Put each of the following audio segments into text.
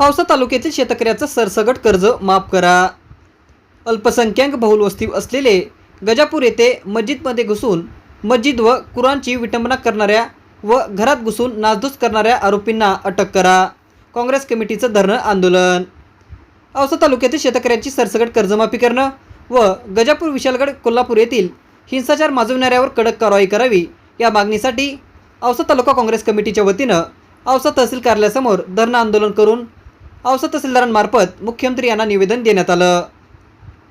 औसा तालुक्यातील शेतकऱ्याचं सरसगट कर्ज माफ करा. अल्पसंख्याक बहुल वस्ती असलेले गजापूर येथे मस्जिदमध्ये घुसून मस्जिद व कुराणची विटंबना करणाऱ्या व घरात घुसून नासधूस करणाऱ्या आरोपींना अटक करा. काँग्रेस कमिटीचं धरणं आंदोलन. औसा तालुक्यातील शेतकऱ्यांची सरसगट कर्जमाफी करणं व गजापूर विशालगड कोल्हापूर येथील हिंसाचार माजवणाऱ्यावर कडक कारवाई करावी या मागणीसाठी औसा तालुका काँग्रेस कमिटीच्या वतीनं औसा तहसील कार्यालयासमोर धरणं आंदोलन करून औसा तहसीलदारांमार्फत मुख्यमंत्री यांना निवेदन देण्यात आलं.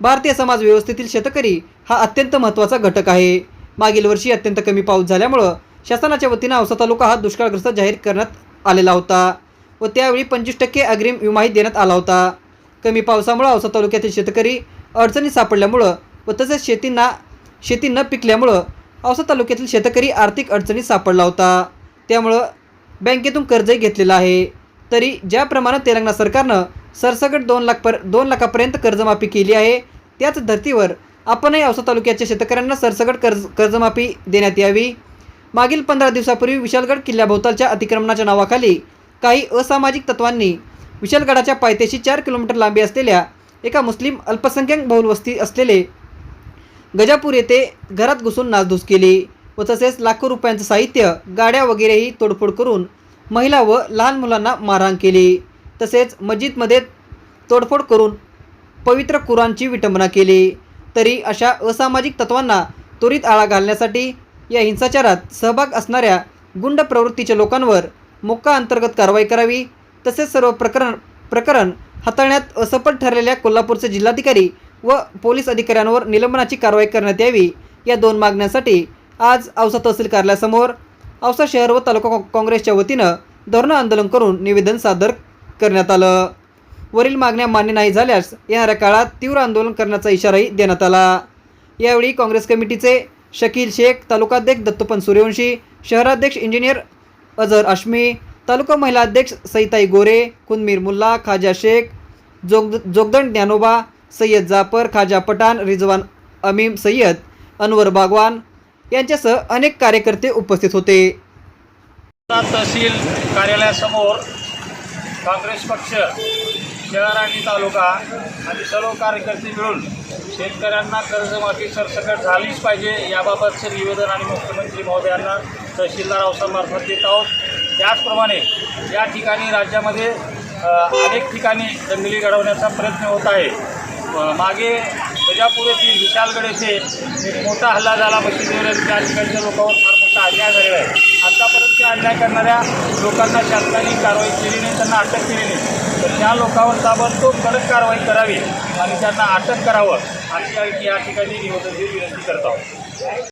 भारतीय समाज व्यवस्थेतील शेतकरी हा अत्यंत महत्त्वाचा घटक आहे. मागील वर्षी अत्यंत कमी पाऊस झाल्यामुळं शासनाच्या वतीनं औसा तालुका हा दुष्काळग्रस्त जाहीर करण्यात आलेला होता व त्यावेळी पंचवीस टक्के अग्रिम विमाही देण्यात आला होता. कमी पावसामुळं औसा तालुक्यातील शेतकरी अडचणीत सापडल्यामुळं व तसेच शेतींना शेती न पिकल्यामुळं औसा तालुक्यातील शेतकरी आर्थिक अडचणीत सापडला होता. त्यामुळं बँकेतून कर्जही घेतलेलं आहे. तरी ज्याप्रमाणे तेलंगणा सरकारनं सरसकट दोन लाख पर दोन लाखापर्यंत कर्जमाफी केली आहे त्याच धर्तीवर आपणही औसा तालुक्याच्या शेतकऱ्यांना सरसकट कर्ज कर्जमाफी देण्यात यावी. मागील पंधरा दिवसापूर्वी विशालगड किल्ल्याभोवतालच्या अतिक्रमणाच्या नावाखाली काही असामाजिक तत्वांनी विशालगडाच्या पायथ्याशी चार किलोमीटर लांबी असलेल्या एका मुस्लिम अल्पसंख्याक बहुलवस्ती असलेले गजापूर येथे घरात घुसून नासधूस केली व तसेच लाखो रुपयांचं साहित्य गाड्या वगैरेही तोडफोड करून महिला व लहान मुलांना मारहाण केली. तसेच मस्जिदमध्ये तोडफोड करून पवित्र कुराणची विटंबना केली. तरी अशा असामाजिक तत्वांना त्वरित आळा घालण्यासाठी या हिंसाचारात सहभाग असणाऱ्या गुंड प्रवृत्तीच्या लोकांवर मोक्का अंतर्गत कारवाई करावी. तसेच सर्व प्रकरण प्रकरण हाताळण्यात असफल ठरलेल्या कोल्हापूरचे जिल्हाधिकारी व पोलीस अधिकाऱ्यांवर निलंबनाची कारवाई करण्यात यावी या दोन मागण्यांसाठी आज औसा तहसील कार्यालयासमोर औसा शहर व तालुका काँग्रेसच्या वतीनं धरणं आंदोलन करून निवेदन सादर करण्यात आलं. वरील मागण्या मान्य नाही झाल्यास येणाऱ्या काळात तीव्र आंदोलन करण्याचा इशाराही देण्यात आला. यावेळी काँग्रेस कमिटीचे शकील शेख तालुकाध्यक्ष दत्तोपन सूर्यवंशी शहराध्यक्ष इंजिनियर अझर आश्मी तालुका महिला अध्यक्ष सईताई गोरे कुनमीर मुल्ला खाजा शेख जोग जोगदंड ज्ञानोबा सय्यद जाफर खाजा पठाण रिजवान अमीम सय्यद अनवर बागवान यांच्यासह अनेक कार्यकर्ते उपस्थित होते. तहसील कार्यालयासमोर काँग्रेस पक्ष शहर आणि तालुका आणि सर्व कार्यकर्ते मिळून शेतकऱ्यांना कर्जमाफी सरसकट झालीच पाहिजे याबाबतचं निवेदन आणि मुख्यमंत्री महोदयांना तहसीलदार अवसरमार्फत देत आहोत. त्याचप्रमाणे या ठिकाणी राज्यामध्ये अनेक ठिकाणी दंगली घडवण्याचा प्रयत्न होत आहे. मागे गजापूर येथील विशालगड येथे एक मोठा हल्ला झाला. मशिदीवर त्या ठिकाणच्या लोकांवर फार मोठा अन्याय झालेला आहे. आतापर्यंत त्या अन्याय करणाऱ्या लोकांना शासनाने कारवाई केली नाही त्यांना अटक केली नाही. तर त्या लोकांवर ताबडतोब कडक कारवाई करावी आणि त्यांना अटक करावं. अशी या ठिकाणी निवेदन विनंती करत आहोत.